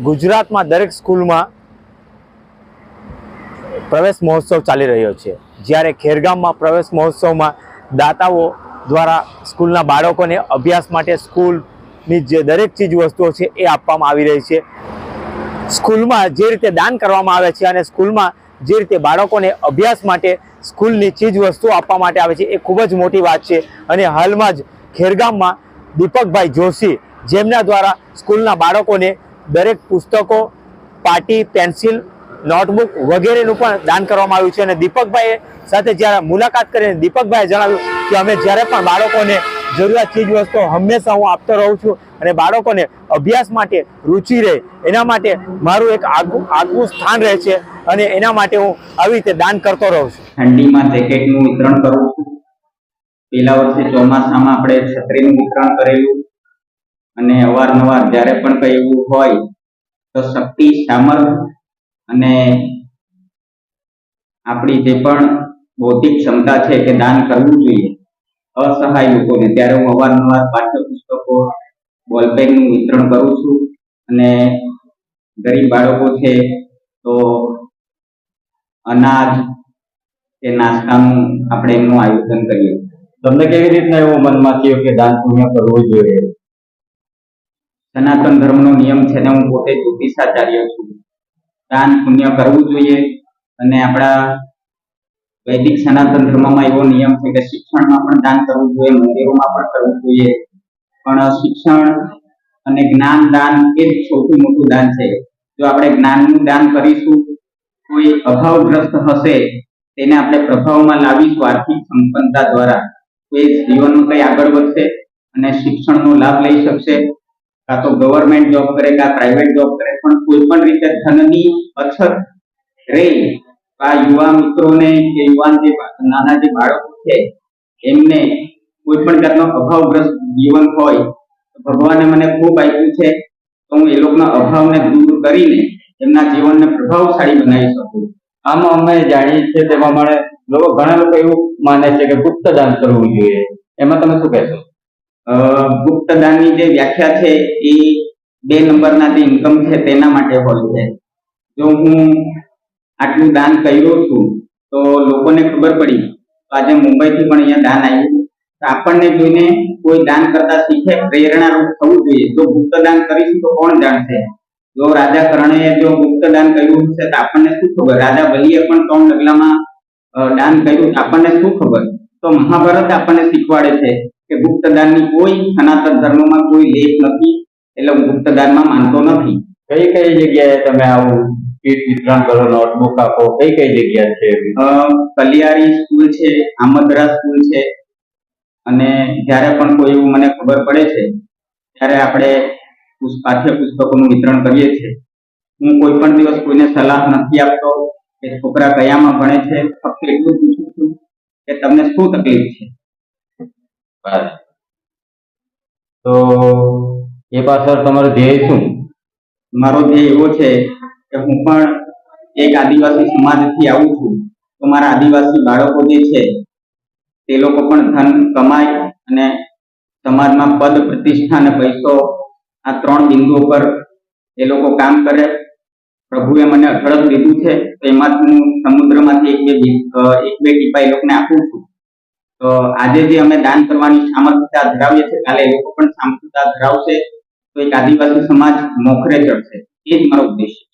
ગુજરાતમાં દરેક સ્કૂલમાં પ્રવેશ મહોત્સવ ચાલી રહ્યો છે. જ્યારે ખેરગામમાં પ્રવેશ મહોત્સવમાં દાતાઓ દ્વારા સ્કૂલના બાળકોને અભ્યાસ માટે સ્કૂલની જે દરેક ચીજ વસ્તુઓ છે એ આપવામાં આવી રહી છે. સ્કૂલમાં જે રીતે દાન કરવામાં આવે છે અને સ્કૂલમાં જે રીતે બાળકોને અભ્યાસ માટે સ્કૂલની ચીજ વસ્તુઓ આપવા માટે આવે છે એ ખૂબ જ મોટી વાત છે. અને હાલમાં જ ખેરગામમાં દીપકભાઈ જોશી જેમના દ્વારા સ્કૂલના બાળકોને દરેક પુસ્તકો, પાટી, પેન્સિલ, નોટબુક વગેરેનું પણ દાન કરવામાં આવ્યું છે. અને દીપકભાઈએ સાથે જ્યારે મુલાકાત કરીને દીપકભાઈએ જણાવ્યું કે અમે જ્યારે પણ બાળકોને જરૂરિયાત ચીજ વસ્તુઓ હંમેશા હું આપતો રહું છું અને બાળકોને અભ્યાસ માટે રુચિ રહે, એના માટે મારું એક આગવું આગવું સ્થાન રહે છે અને એના માટે હું આવી રીતે દાન કરતો રહું છું. ઠંડીમાં જેકેટનું વિતરણ કરું છું પેલા વર્ષે ચોમાસામાં આપણે છત્રીનું વિતરણ કરેલું. અને અવારનવાર જ્યારે પણ કઈ એવું હોય, તો શક્તિ, સામર્થ અને આપણી જે પણ બૌદ્ધિક ક્ષમતા છે કે દાન કરવું જોઈએ, અસહાય લોકોને, ત્યારે હું અવારનવાર પાઠ્યપુસ્તકો, બોલપેનનું વિતરણ કરું છું અને ગરીબ બાળકો છે, તો અનાજ કે નાસ્તાનું આપણે એમનું આયોજન કરીએ. તમને કેવી રીતના એવું મનમાં થયું કે દાન પુણ્ય કરવું જોઈએ? સનાતન ધર્મનો નિયમ છે ને હું પોતે જ્યોતિષાચાર્ય છું. દાન પુણ્ય કરવું જોઈએ અને આપણા વૈદિક સનાતન ધર્મમાં એવો નિયમ છે કે શિક્ષણમાં પણ દાન કરવું જોઈએ, મંદિરોમાં પણ કરવું જોઈએ. પણ શિક્ષણ અને જ્ઞાન દાન એ જ સૌથી મોટું દાન છે. જો આપણે જ્ઞાનનું દાન કરીશું, કોઈ અભાવગ્રસ્ત હશે, તેને આપણે પ્રભાવમાં લાવીશું આર્થિક સંપન્નતા દ્વારા. તો એ જીવનનું કંઈ આગળ વધશે અને શિક્ષણનો લાભ લઈ શકશે. કાં તો ગવર્મેન્ટ જોબ કરે, કાં પ્રાઇવેટ જોબ કરે, પણ કોઈ પણ રીતે ધનની અછત રહે આ યુવા મિત્રોને કે યુવાન જે નાના જે બાળકો છે, એમને કોઈ પણ જાતનો અભાવગ્રસ્ત જીવન હોય ભગવાને મને ખૂબ આપ્યું છે, તો હું એ લોકોના અભાવને દૂર કરીને એમના જીવનને પ્રભાવશાળી બનાવી શકું. આમાં અમે જાણીએ છીએ તેમાં મને લોકો, ઘણા લોકો એવું માને છે કે ગુપ્ત દાન કરવું જોઈએ. એમાં તમે શું કહેશો? અ, ગુપ્ત દાનની જે વ્યાખ્યા છે એ બે નંબરના જે ઇન્કમ છે તેના માટે હોય છે. જો હું આટલું દાન કર્યું છું તો લોકોને ખબર પડી તો આજે મુંબઈથી પણ અહીંયા દાન આવ્યું તો આપણને જોઈને કોઈ દાન કરતા શીખે પ્રેરણારૂપ થવું જોઈએ. જો ગુપ્ત દાન કરીશું તો કોણ જાણશે? જો રાજા કર્ણએ જો ગુપ્ત દાન કર્યું છે તો આપણને શું ખબર? રાજા બલિએ પણ ત્રણ ડગલામાં દાન કર્યું આપણને શું ખબર? તો મહાભારત આપણને શીખવાડે છે. કે ગુપ્ત દાનની કોઈ સનાતન ધર્મમાં કોઈ લેખ નથી એટલે હું ગુપ્ત દાનમાં માનતો નથી. કઈ કઈ જગ્યાએ તમે આવું કીટ વિતરણ કરો નોટબુક આપો કઈ કઈ જગ્યા છે કલિયારી સ્કૂલ છે આમદરા સ્કૂલ છે અને જ્યારે પણ કોઈ એવું મને ખબર પડે છે ત્યારે આપણે પાઠ્ય પુસ્તકોનું વિતરણ કરીએ છીએ. હું કોઈ પણ દિવસ કોઈને સલાહ નથી આપતો કે છોકરા કયામાં ભણે છે ફક્ત એટલું પૂછું છું કે તમને શું તકલીફ છે? બસ. તો એ પાછળ તમારો ધ્યેય શું? મારો ધ્યેય એવો છે કે હું પણ એક આદિવાસી સમાજથી આવું છું. તો મારા આદિવાસી બાળકો જે છે, તે લોકો પણ ધન કમાય અને સમાજમાં પદ, પ્રતિષ્ઠા અને પૈસો આ ત્રણ બિંદુઓ પર એ લોકો કામ કરે. પ્રભુએ મને અઢળક દીધું છે. તો એમાં હું સમુદ્રમાંથી એક બે એક બે ટીપા એ લોકોને આપું છું. તો આજે જે અમે દાન કરવાની સામર્થ્યતા ધરાવીએ છીએ, કાલે એ લોકો પણ સામર્થ્યતા ધરાવશે, તો એક આદિવાસી સમાજ મોખરે ચડશે. એ જ મારો ઉદ્દેશ